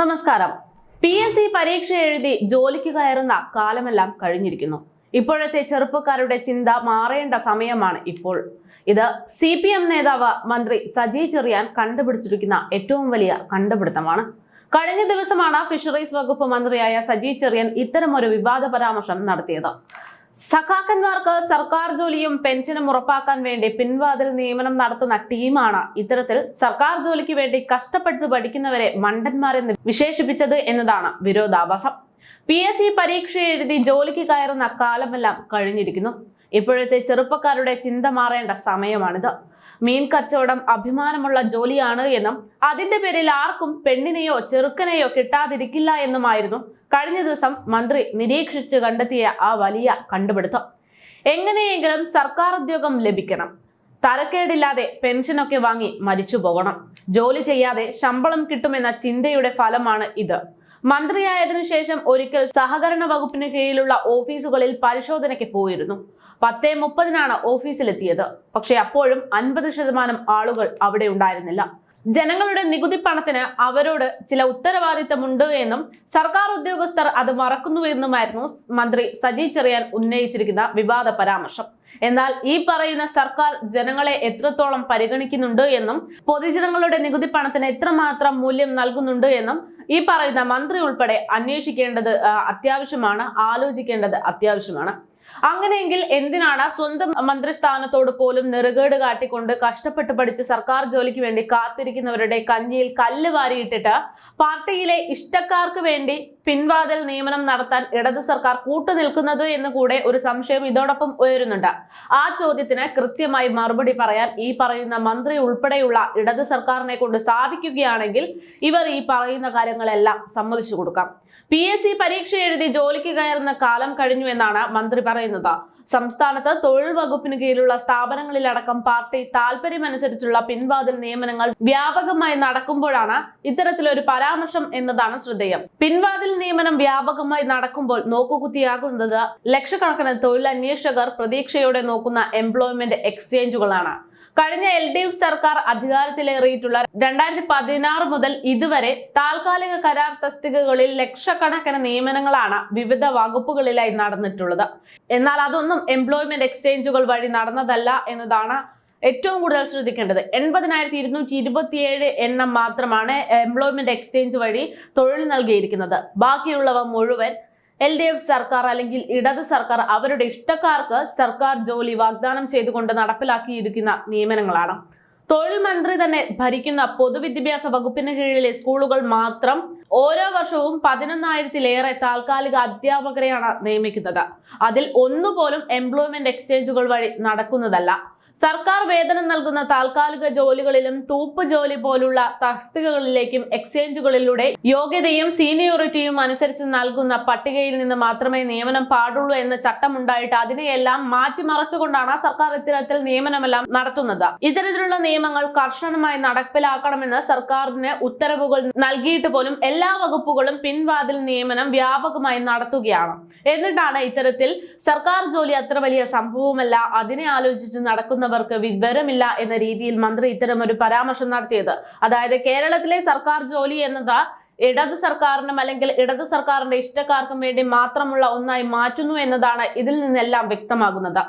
നമസ്കാരം. P S C പരീക്ഷ എഴുതി ജോലിക്ക് കയറുന്ന കാലമെല്ലാം കഴിഞ്ഞിരിക്കുന്നു. ഇപ്പോഴത്തെ ചെറുപ്പക്കാരുടെ ചിന്ത മാറേണ്ട സമയമാണ് ഇപ്പോൾ. ഇത് സി പി എം നേതാവ് മന്ത്രി സജി ചെറിയാൻ കണ്ടുപിടിച്ചിരിക്കുന്ന ഏറ്റവും വലിയ കണ്ടുപിടുത്തമാണ്. കഴിഞ്ഞ ദിവസമാണ് ഫിഷറീസ് വകുപ്പ് മന്ത്രിയായ സജി ചെറിയാൻ ഇത്തരമൊരു വിവാദ പരാമർശം നടത്തിയത്. സഖാക്കന്മാർക്ക് സർക്കാർ ജോലിയും പെൻഷനും ഉറപ്പാക്കാൻ വേണ്ടി പിൻവാതിൽ നിയമനം നടത്തുന്ന ടീമാണ് ഇത്തരത്തിൽ സർക്കാർ ജോലിക്ക് വേണ്ടി കഷ്ടപ്പെട്ട് പഠിക്കുന്നവരെ മണ്ടന്മാരെന്ന് വിശേഷിപ്പിച്ചത് എന്നതാണ് വിരോധാഭാസം. പി എസ് സി പരീക്ഷ എഴുതി ജോലിക്ക് കയറുന്ന കാലമെല്ലാം കഴിഞ്ഞിരിക്കുന്നു. ഇപ്പോഴത്തെ ചെറുപ്പക്കാരുടെ ചിന്ത മാറേണ്ട സമയമാണിത്. മീൻ കച്ചവടം അഭിമാനമുള്ള ജോലിയാണ് എന്നും അതിന്റെ പേരിൽ ആർക്കും പെണ്ണിനെയോ ചെറുക്കനെയോ കിട്ടാതിരിക്കില്ല എന്നുമായിരുന്നു കഴിഞ്ഞ ദിവസം മന്ത്രി നിരീക്ഷിച്ചു കണ്ടെത്തിയ ആ വലിയ കണ്ടുപിടുത്തം. എങ്ങനെയെങ്കിലും സർക്കാർ ഉദ്യോഗം ലഭിക്കണം. തരക്കേടില്ലാതെ പെൻഷനൊക്കെ വാങ്ങി മരിച്ചു പോകണം. ജോലി ചെയ്യാതെ ശമ്പളം കിട്ടുമെന്ന ചിന്തയുടെ ഫലമാണ് ഇത്. മന്ത്രിയായതിനു ശേഷം ഒരിക്കൽ സഹകരണ വകുപ്പിന് കീഴിലുള്ള ഓഫീസുകളിൽ പരിശോധനയ്ക്ക് പോയിരുന്നു. പത്തേ മുപ്പതിനാണ് ഓഫീസിലെത്തിയത്. പക്ഷെ അപ്പോഴും അൻപത് ശതമാനം ആളുകൾ അവിടെ ഉണ്ടായിരുന്നില്ല. ജനങ്ങളുടെ നികുതി പണത്തിന് അവരോട് ചില ഉത്തരവാദിത്തമുണ്ട് എന്നും സർക്കാർ ഉദ്യോഗസ്ഥർ അത് മറക്കുന്നുവെന്നുമായിരുന്നു മന്ത്രി സജി ചെറിയാൻ ഉന്നയിച്ചിരിക്കുന്ന വിവാദ പരാമർശം. എന്നാൽ ഈ പറയുന്ന സർക്കാർ ജനങ്ങളെ എത്രത്തോളം പരിഗണിക്കുന്നുണ്ട് എന്നും പൊതുജനങ്ങളുടെ നികുതി പണത്തിന് എത്രമാത്രം മൂല്യം നൽകുന്നുണ്ട് എന്നും ഈ പറയുന്ന മന്ത്രി ഉൾപ്പെടെ അന്വേഷിക്കേണ്ടത് അത്യാവശ്യമാണ് ആലോചിക്കേണ്ടത് അത്യാവശ്യമാണ്. അങ്ങനെയെങ്കിൽ എന്തിനാണ് സ്വന്തം മന്ത്രിസ്ഥാനത്തോട് പോലും നെറുകേട് കാട്ടിക്കൊണ്ട് കഷ്ടപ്പെട്ട് പഠിച്ച് സർക്കാർ ജോലിക്ക് വേണ്ടി കാത്തിരിക്കുന്നവരുടെ കഞ്ഞിയിൽ കല്ല് വാരിയിട്ടിട്ട് പാർട്ടിയിലെ ഇഷ്ടക്കാർക്ക് വേണ്ടി പിൻവാതിൽ നിയമനം നടത്താൻ ഇടത് സർക്കാർ കൂട്ടുനിൽക്കുന്നത് എന്ന് കൂടെ ഒരു സംശയം ഇതോടൊപ്പം ഉയരുന്നുണ്ട്. ആ ചോദ്യത്തിന് കൃത്യമായി മറുപടി പറയാൻ ഈ പറയുന്ന മന്ത്രി ഉൾപ്പെടെയുള്ള ഇടത് സർക്കാരിനെ കൊണ്ട് സാധിക്കുകയാണെങ്കിൽ ഇവർ ഈ പറയുന്ന കാര്യങ്ങളെല്ലാം സമ്മതിച്ചു കൊടുക്കാം. പി പരീക്ഷ എഴുതി ജോലിക്ക് കയറുന്ന കാലം കഴിഞ്ഞു എന്നാണ് മന്ത്രി പറയുന്നത്. സംസ്ഥാനത്ത് തൊഴിൽ വകുപ്പിന് കീഴിലുള്ള സ്ഥാപനങ്ങളിലടക്കം പാർട്ടി താല്പര്യമനുസരിച്ചുള്ള പിൻവാതിൽ നിയമനങ്ങൾ വ്യാപകമായി നടക്കുമ്പോഴാണ് ഇത്തരത്തിലൊരു പരാമർശം എന്നതാണ് ശ്രദ്ധേയം. പിൻവാതിൽ നിയമനം വ്യാപകമായി നടക്കുമ്പോൾ നോക്കുകുത്തിയാകുന്നത് ലക്ഷക്കണക്കിന് തൊഴിലന്വേഷകർ പ്രതീക്ഷയോടെ നോക്കുന്ന എംപ്ലോയ്മെന്റ് എക്സ്ചേഞ്ചുകളാണ് കഴിഞ്ഞ എൽ ഡി എഫ് സർക്കാർ അധികാരത്തിലേറിയിട്ടുള്ള രണ്ടായിരത്തി പതിനാറ് മുതൽ ഇതുവരെ താൽക്കാലിക കരാർ തസ്തികകളിൽ ലക്ഷക്കണക്കിന് നിയമനങ്ങളാണ് വിവിധ വകുപ്പുകളിലായി നടന്നിട്ടുള്ളത്. എന്നാൽ അതൊന്നും എംപ്ലോയ്മെന്റ് എക്സ്ചേഞ്ചുകൾ വഴി നടന്നതല്ല എന്നതാണ് ഏറ്റവും കൂടുതൽ ശ്രദ്ധിക്കേണ്ടത്. എൺപതിനായിരത്തി ഇരുന്നൂറ്റി ഇരുപത്തിയേഴ് എണ്ണം മാത്രമാണ് എംപ്ലോയ്മെന്റ് എക്സ്ചേഞ്ച് വഴി തൊഴിൽ നൽകിയിരിക്കുന്നത്. ബാക്കിയുള്ളവ മുഴുവൻ എൽ ഡി എഫ് സർക്കാർ അല്ലെങ്കിൽ ഇടത് സർക്കാർ അവരുടെ ഇഷ്ടക്കാർക്ക് സർക്കാർ ജോലി വാഗ്ദാനം ചെയ്തുകൊണ്ട് നടപ്പിലാക്കിയിരിക്കുന്ന നിയമനങ്ങളാണ്. തൊഴിൽ മന്ത്രി തന്നെ ഭരിക്കുന്ന പൊതുവിദ്യാഭ്യാസ വകുപ്പിന് കീഴിലെ സ്കൂളുകൾ മാത്രം ഓരോ വർഷവും പതിനൊന്നായിരത്തിലേറെ താൽക്കാലിക അധ്യാപകരെയാണ് നിയമിക്കുന്നത്. അതിൽ ഒന്നുപോലും എംപ്ലോയ്മെന്റ് എക്സ്ചേഞ്ചുകൾ വഴി നടക്കുന്നതല്ല. സർക്കാർ വേതനം നൽകുന്ന താൽക്കാലിക ജോലികളിലും തൂപ്പ് ജോലി പോലുള്ള തസ്തികകളിലേക്കും എക്സ്ചേഞ്ചുകളിലൂടെ യോഗ്യതയും സീനിയോറിറ്റിയും അനുസരിച്ച് നൽകുന്ന പട്ടികയിൽ നിന്ന് മാത്രമേ നിയമനം പാടുള്ളൂ എന്ന ചട്ടമുണ്ടായിട്ട് അതിനെയെല്ലാം മാറ്റിമറച്ചുകൊണ്ടാണ് സർക്കാർ ഇത്തരത്തിൽ നിയമനമെല്ലാം നടത്തുന്നത്. ഇത്തരത്തിലുള്ള നിയമങ്ങൾ കർശനമായി നടപ്പിലാക്കണമെന്ന് സർക്കാരിന് ഉത്തരവുകൾ നൽകിയിട്ട് പോലും എല്ലാ വകുപ്പുകളും പിൻവാതിൽ നിയമനം വ്യാപകമായി നടത്തുകയാണ്. എന്നിട്ടാണ് ഇത്തരത്തിൽ സർക്കാർ ജോലി അത്ര വലിയ സംഭവമല്ല അതിനെ ആലോചിച്ച് നടക്കുന്നവർക്ക് വിവരമില്ല എന്ന രീതിയിൽ മന്ത്രി ഇത്തരം ഒരു പരാമർശം നടത്തിയത്. അതായത് കേരളത്തിലെ സർക്കാർ ജോലി എന്നത് ഇടത് സർക്കാരിനും അല്ലെങ്കിൽ ഇടത് സർക്കാരിന്റെ ഇഷ്ടക്കാർക്കും വേണ്ടി മാത്രമുള്ള ഒന്നായി മാറ്റുന്നു എന്നതാണ് ഇതിൽ നിന്നെല്ലാം വ്യക്തമാകുന്നത്.